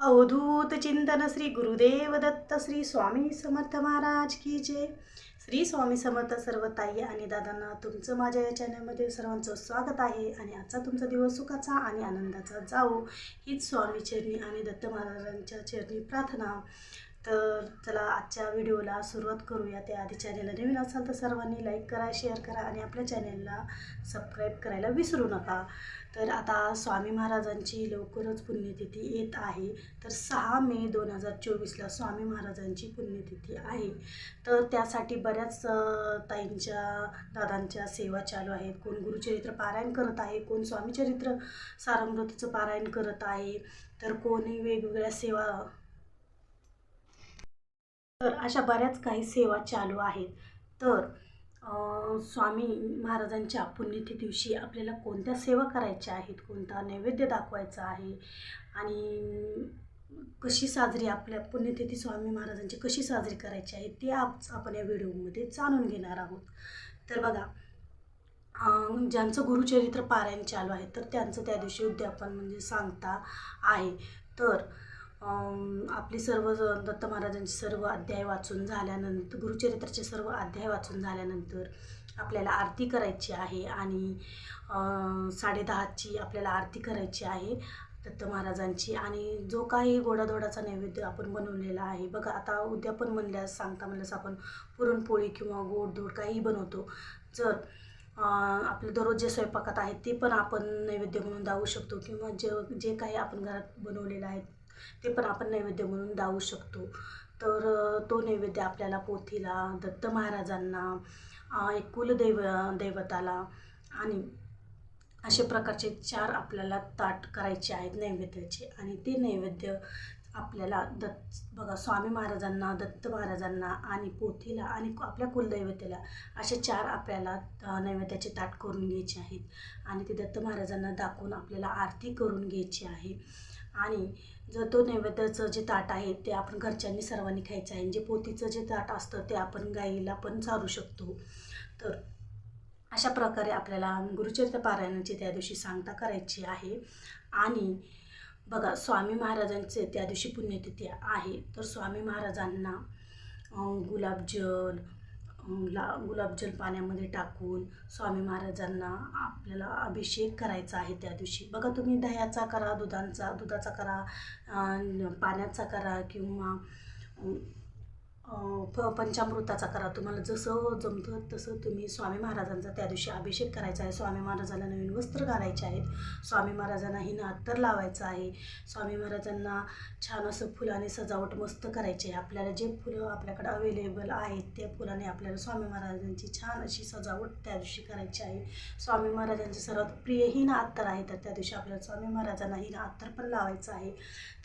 अवधूत चिंतन श्री गुरुदेव दत्त श्री स्वामी समर्थ महाराज की जय. श्री स्वामी समर्थ सर्व ताई आणि दादांना तुमचं माझ्या या चॅनलमध्ये सर्वांचं स्वागत आहे आणि आजचा तुमचा दिवस सुखाचा आणि आनंदाचा जाओ हीच स्वामी चरणी आणि दत्त महाराजांच्या चरणी प्रार्थना. तर चला आजच्या व्हिडिओला सुरुवात करूया. त्याआधी चॅनलला नवीन असाल तर सर्वांनी लाईक करा शेअर करा आणि आपल्या चॅनेलला सबस्क्राईब करायला विसरू नका. तर आता स्वामी महाराजांची लवकरच पुण्यतिथी येत आहे. तर सहा मे दोन हजार चोवीसला स्वामी महाराजांची पुण्यतिथी आहे. तर त्यासाठी बऱ्याच ताईंच्या दादांच्या सेवा चालू आहेत. कोण गुरुचरित्र पारायण करत आहे कोण स्वामीचरित्र सारामृतचं पारायण करत आहे. तर कोणी वेगवेगळ्या सेवा तर अशा बऱ्याच काही सेवा चालू आहेत. तर स्वामी महाराजांच्या पुण्यतिथी दिवशी आपल्याला कोणत्या सेवा करायच्या आहेत? कोणता नैवेद्य दाखवायचा आहे? आणि कशी साजरी आपल्या पुण्यतिथी स्वामी महाराजांची कशी साजरी करायची आहे? ते आप आपण या व्हिडिओमध्ये जाणून घेणार आहोत. तर बघा ज्यांचं गुरुचरित्र पारायण चालू आहे तर त्यांचं त्या दिवशी उद्यापन म्हणजे सांगता आहे. तर आपली सर्व ज- दत्त महाराजांचे सर्व अध्याय वाचून झाल्यानंतर गुरुचरित्राचे सर्व अध्याय वाचून झाल्यानंतर आपल्याला आरती करायची आहे आणि साडेदहाची आपल्याला आरती करायची आहे दत्त महाराजांची. आणि जो काही गोडाधोडाचा नैवेद्य आपण बनवलेला आहे बघा आता उद्या पण म्हणल्यास सांगता म्हणल्यास आपण पुरणपोळी किंवा गोडधोड काहीही बनवतो. जर आपले आपलं दररोज जे स्वयंपाकात आहे ते पण आपण नैवेद्य म्हणून दावू शकतो किंवा जे जे काही आपण घरात बनवलेलं आहे ते पण आपण नैवेद्य म्हणून दावू शकतो. तर तो नैवेद्य आपल्याला पोथीला दत्त महाराजांना एक कुलदैव दैवताला आणि अशा प्रकारचे चार आपल्याला ताट करायचे आहेत नैवेद्याचे आणि ते नैवेद्य आपल्याला दत्त बघा स्वामी महाराजांना दत्त महाराजांना आणि पोथीला आणि आपल्या कुलदैवतेला असे चार आपल्याला नैवेद्याचे ताट करून घ्यायचे आहेत. आणि ते दत्त महाराजांना दाखवून आपल्याला आरती करून घ्यायची आहे. आणि जर तो नैवेद्याचं जे ताट आहे ते आपण घरच्यांनी सर्वांनी खायचं आहे जे पोतीचं जे ताट असतं ते आपण गाईला पण चारू शकतो. तर अशा प्रकारे आपल्याला गुरुचरित्र पारायणाची त्या दिवशी सांगता करायची आहे. आणि बघा स्वामी महाराजांचे त्या दिवशी पुण्यतिथी आहे. तर स्वामी महाराजांना गुलाबजल ला गुलाबजल पाण्यामध्ये टाकून स्वामी महाराजांना आपल्याला अभिषेक करायचा आहे त्या दिवशी. बघा तुम्ही दह्याचा करा दुधांचा दुधाचा करा पाण्याचा करा किंवा प पंचामृताचा करा. तुम्हाला जसं जमतं तसं तुम्ही स्वामी महाराजांचा त्या दिवशी अभिषेक करायचा आहे. स्वामी महाराजांना नवीन वस्त्र घालायचे आहेत. स्वामी महाराजांना हिनं अत्तर लावायचं आहे. स्वामी महाराजांना छान असं फुलाने सजावट मस्त करायची आहे. आपल्याला जे फुलं आपल्याकडे अवेलेबल आहेत त्या फुलाने आपल्याला स्वामी महाराजांची छान अशी सजावट त्या दिवशी करायची आहे. स्वामी महाराजांचे सर्वात प्रिय हिनं अत्तर आहे. तर त्या दिवशी आपल्याला स्वामी महाराजांना हिनं अत्तर पण लावायचं आहे.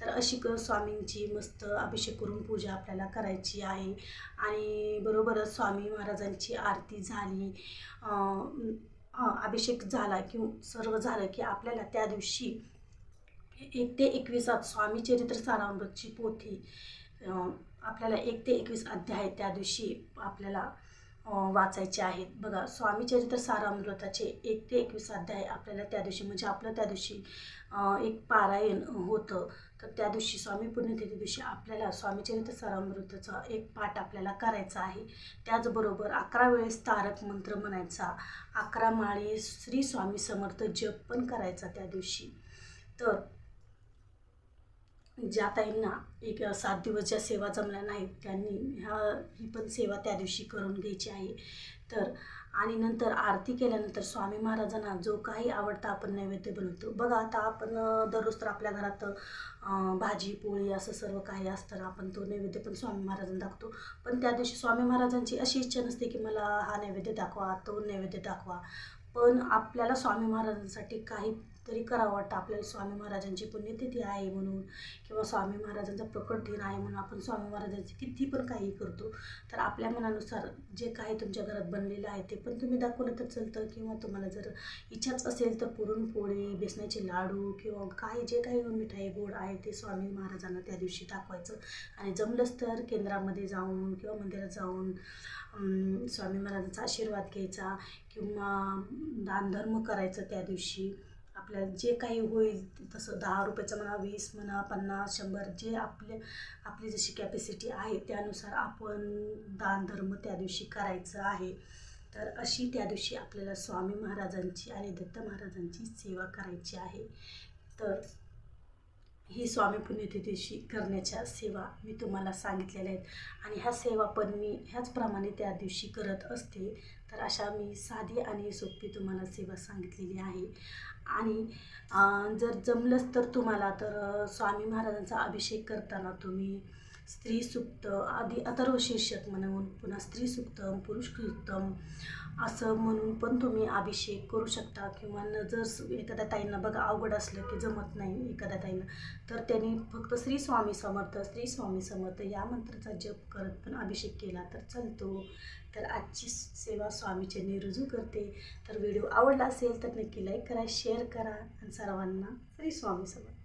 तर अशी क स्वामींची मस्त अभिषेक करून पूजा आपल्याला करायची आहे. आणि बरोबरच स्वामी महाराजांची आरती झाली. अभिषेक झाला किंवा सर्व झालं की आपल्याला त्या दिवशी एक ते एकवीसात स्वामी चरित्र सारामृतची पोथी आपल्याला एक ते एकवीस अध्याय त्या दिवशी आपल्याला वाचायचे आहेत. बघा स्वामी चरित्र सारामृताचे एक ते एकवीस अध्याय आपल्याला त्या दिवशी म्हणजे आपलं त्या दिवशी एक पारायण होतं. तर त्या दिवशी स्वामी पुण्यतिथी दिवशी आपल्याला स्वामीचरित्र सारामृताचा एक पाठ आपल्याला करायचा आहे. त्याचबरोबर अकरा वेळेस तारक मंत्र म्हणायचा. अकरा माळी श्री स्वामी समर्थ जप पण करायचा त्या दिवशी. तर ज्या ताईंना एक सात दिवस ज्या सेवा जमल्या नाहीत त्यांनी ह्या ही पण सेवा त्या दिवशी करून घ्यायची आहे. तर आणि नंतर आरती केल्यानंतर स्वामी महाराजांना जो काही आवडता आपण नैवेद्य बनवतो. बघा आता आपण दररोज तर आपल्या घरात भाजी पोळी असं सर्व काही असतं ना आपण तो नैवेद्य पण स्वामी महाराजांना दाखवतो. पण त्या दिवशी स्वामी महाराजांची अशी इच्छा नसते की मला हा नैवेद्य दाखवा तो नैवेद्य दाखवा. पण आपल्याला स्वामी महाराजांसाठी काही तरी करावं वाटतं. आपल्याला स्वामी महाराजांची पुण्यतिथी आहे म्हणून किंवा स्वामी महाराजांचा प्रकट दिन आहे म्हणून आपण स्वामी महाराजांची किती पण काही करतो. तर आपल्या मनानुसार जे काही तुमच्या घरात बनलेलं आहे ते पण तुम्ही दाखवलं तर चालतं किंवा तुम्हाला जर इच्छाच असेल तर पुरणपोळी बेसनाचे लाडू किंवा काही जे काही मिठाई गोड आहे ते स्वामी महाराजांना त्या दिवशी दाखवायचं. आणि जमलंच तर केंद्रामध्ये जाऊन किंवा मंदिरात जाऊन स्वामी महाराजांचा आशीर्वाद घ्यायचा किंवा दानधर्म करायचं त्या दिवशी. आपल्याला जे काही होईल तसं दहा रुपयाचं म्हणा वीस म्हणा पन्नास शंभर जे आपले आपली जशी कॅपॅसिटी आहे त्यानुसार आपण दान धर्म त्या दिवशी करायचं आहे. तर अशी त्या दिवशी आपल्याला स्वामी महाराजांची आणि दत्त महाराजांची सेवा करायची आहे. तर ही स्वामी पुण्यतिथीशी करण्याच्या सेवा मी तुम्हाला सांगितलेल्या आहेत. आणि ह्या सेवा पण मी ह्याचप्रमाणे त्या दिवशी करत असते. तर अशा मी साधी आणि सोपी तुम्हाला सेवा सांगितलेली आहे. आणि जर जमलंच तर तुम्हाला तर स्वामी महाराजांचा अभिषेक करताना तुम्ही स्त्री सुक्त आधी अथर्व शीर्षक म्हणून पुन्हा स्त्री सुक्तम पुरुष कृत्तम असं म्हणून पण तुम्ही अभिषेक करू शकता. किंवा जर एखाद्या ताईंना बघा अवघड असलं की जमत नाही एखाद्या ताईंना तर त्यांनी फक्त श्री स्वामी समर्थ श्री स्वामी समर्थ या मंत्राचा जप करत पण अभिषेक केला तर चालतो. तर आजची सेवा स्वामीचे रुजू करते. तर व्हिडिओ आवडला असेल तर नक्की लाईक करा शेअर करा आणि सर्वांना श्री स्वामी समर्थ.